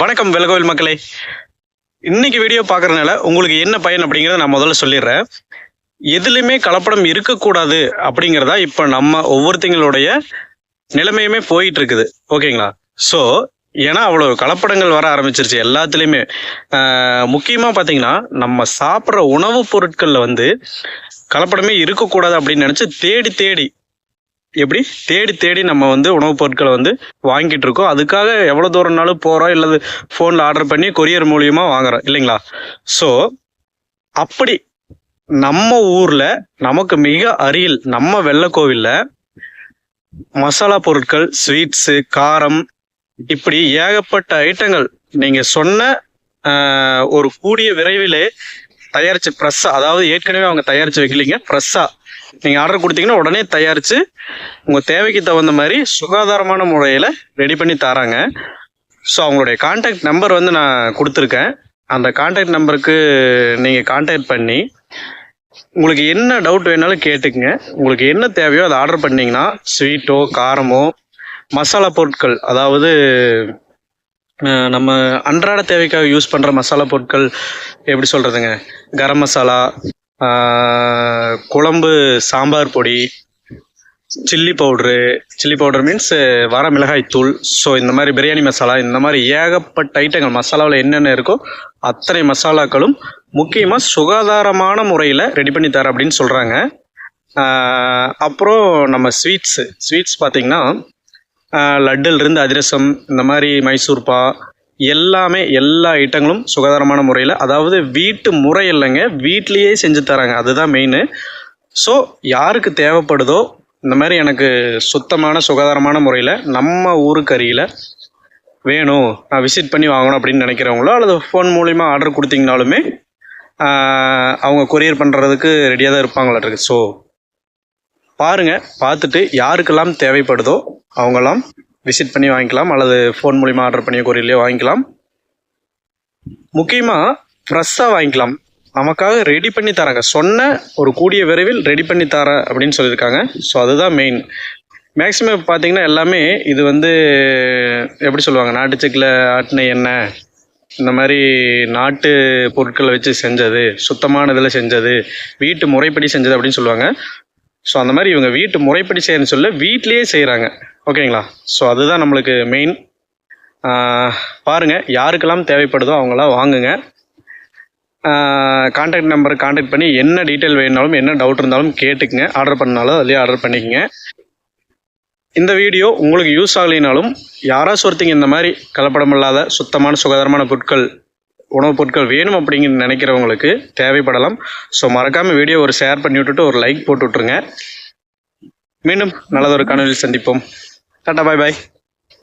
வணக்கம் வெலகோவில் மக்களே. இன்னைக்கு வீடியோ பார்க்குறதுனால உங்களுக்கு என்ன பயன் அப்படிங்கிறத நான் முதல்ல சொல்லிடுறேன். எதுலையுமே கலப்படம் இருக்கக்கூடாது அப்படிங்கிறதா இப்போ நம்ம ஒவ்வொருத்தங்களுடைய நிலைமையுமே போயிட்டு இருக்குது ஓகேங்களா? ஸோ ஏன்னா அவ்வளோ கலப்படங்கள் வர ஆரம்பிச்சிருச்சு எல்லாத்துலேயுமே. முக்கியமாக பார்த்தீங்கன்னா நம்ம சாப்பிட்ற உணவுப் பொருட்களில் வந்து கலப்படமே இருக்கக்கூடாது அப்படின்னு நினச்சி தேடி தேடி எப்படி? தேடி தேடி நம்ம வந்து உணவுப் பொருட்களை வந்து வாங்கிட்டு இருக்கோம். அதுக்காக எவ்வளோ தூரம்னாலும் போகிறோம் இல்லை ஃபோனில் ஆர்டர் பண்ணி கொரியர் மூலியமா வாங்குறோம் இல்லைங்களா? ஸோ அப்படி நம்ம ஊரில் நமக்கு மிக அருகில் நம்ம வெள்ளக்கோவில்ல மசாலா பொருட்கள் ஸ்வீட்ஸு காரம் இப்படி ஏகப்பட்ட ஐட்டங்கள் நீங்கள் சொன்ன ஒரு கூடிய விரைவிலே தயாரிச்சு ப்ரெஸ்ஸா அதாவது ஏற்கனவே அவங்க தயாரிச்சு வைக்கலீங்க ப்ரெஸ்ஸா நீங்கள் ஆர்டர் கொடுத்தீங்கன்னா உடனே தயாரித்து உங்கள் தேவைக்கு தகுந்த மாதிரி சுகாதாரமான முறையில் ரெடி பண்ணி தராங்க. ஸோ அவங்களுடைய காண்டாக்ட் நம்பர் வந்து நான் கொடுத்துருக்கேன். அந்த காண்டாக்ட் நம்பருக்கு நீங்கள் காண்டாக்ட் பண்ணி உங்களுக்கு என்ன டவுட் வேணாலும் கேட்டுக்குங்க. உங்களுக்கு என்ன தேவையோ அதை ஆர்டர் பண்ணிங்கன்னா ஸ்வீட்டோ காரமோ மசாலா பொருட்கள் அதாவது நம்ம அன்றாட தேவைக்காக யூஸ் பண்ணுற மசாலா பொருட்கள் எப்படி சொல்கிறதுங்க கரம் மசாலா குழம்பு சாம்பார் பொடி chilli powder chilli powder means வர மிளகாய் தூள். ஸோ இந்த மாதிரி பிரியாணி மசாலா இந்த மாதிரி ஏகப்பட்ட ஐட்டங்கள் மசாலாவில் என்னென்ன இருக்கோ அத்தனை மசாலாக்களும் முக்கியமாக சுகாதாரமான முறையில் ரெடி பண்ணி தர அப்படின்னு சொல்கிறாங்க அப்புறம் நம்ம ஸ்வீட்ஸு ஸ்வீட்ஸ் பார்த்திங்கன்னா லட்டுலேருந்து அதிரசம் இந்த மாதிரி மைசூர்பா எல்லாமே எல்லா ஐட்டங்களும் சுகாதாரமான முறையில். அதாவது வீட்டு முறை இல்லைங்க வீட்லேயே செஞ்சு தராங்க. அதுதான் மெயின் ஸோ யாருக்கு தேவைப்படுதோ இந்த மாதிரி எனக்கு சுத்தமான சுகாதாரமான முறையில் நம்ம ஊருக்கு அருகில் வேணும் நான் விசிட் பண்ணி வாங்கணும் அப்படின்னு நினைக்கிறவங்களோ அல்லது ஃபோன் மூலிமா ஆர்டர் கொடுத்தீங்கனாலுமே அவங்க கொரியர் பண்ணுறதுக்கு ரெடியாக தான் இருப்பாங்களாட்டிருக்கு ஸோ பாருங்கள் பார்த்துட்டு யாருக்கெல்லாம் தேவைப்படுதோ அவங்களாம் விசிட் பண்ணி வாங்கிக்கலாம் அல்லது ஃபோன் மூலிமா ஆர்டர் பண்ணி கொரியர்லேயே வாங்கிக்கலாம். முக்கியமாக ஃப்ரெஷ்ஷாக வாங்கிக்கலாம். நமக்காக ரெடி பண்ணி தராங்க. சொன்ன ஒரு கூடிய விரைவில் ரெடி பண்ணி தரேன் அப்படின்னு சொல்லியிருக்காங்க. ஸோ அதுதான் மெயின் மேக்ஸிமம் பார்த்தீங்கன்னா எல்லாமே இது வந்து எப்படி சொல்லுவாங்க? நாட்டு செக்கில் ஆட்டின எண்ணெய் இந்த மாதிரி நாட்டு பொருட்களை வச்சு செஞ்சது சுத்தமான இதில் செஞ்சது வீட்டு முறைப்படி செஞ்சது அப்படின்னு சொல்லுவாங்க. ஸோ அந்த மாதிரி இவங்க வீட்டு முறைப்படி செய்யறன்னு சொல்ல வீட்லேயே செய்கிறாங்க ஓகேங்களா? ஸோ அதுதான் நம்மளுக்கு மெயின் பாருங்கள் யாருக்கெல்லாம் தேவைப்படுதோ அவங்களாம் வாங்குங்க. காண்டாக்ட் நம்பர் காண்டாக்ட் பண்ணி என்ன டீட்டெயில் வேணுனாலும் என்ன டவுட் இருந்தாலும் கேட்டுக்குங்க. ஆர்டர் பண்ணாலும் அதுலேயே ஆர்டர் பண்ணிக்கங்க. இந்த வீடியோ உங்களுக்கு யூஸ் ஆகலைனாலும் யாராச்சும் ஒருத்தங்க இந்த மாதிரி கலப்படம் இல்லாத சுத்தமான சுகாதாரமான பொருட்கள் உணவுப் பொருட்கள் வேணும் அப்படிங்கிற நினைக்கிறவங்களுக்கு தேவைப்படலாம். ஸோ மறக்காமல் வீடியோ ஒரு ஷேர் பண்ணி விட்டுட்டு ஒரு லைக் போட்டு விட்ருங்க மீண்டும் நல்லதொரு காணொலியில் சந்திப்போம். டாட்டா பாய் பாய்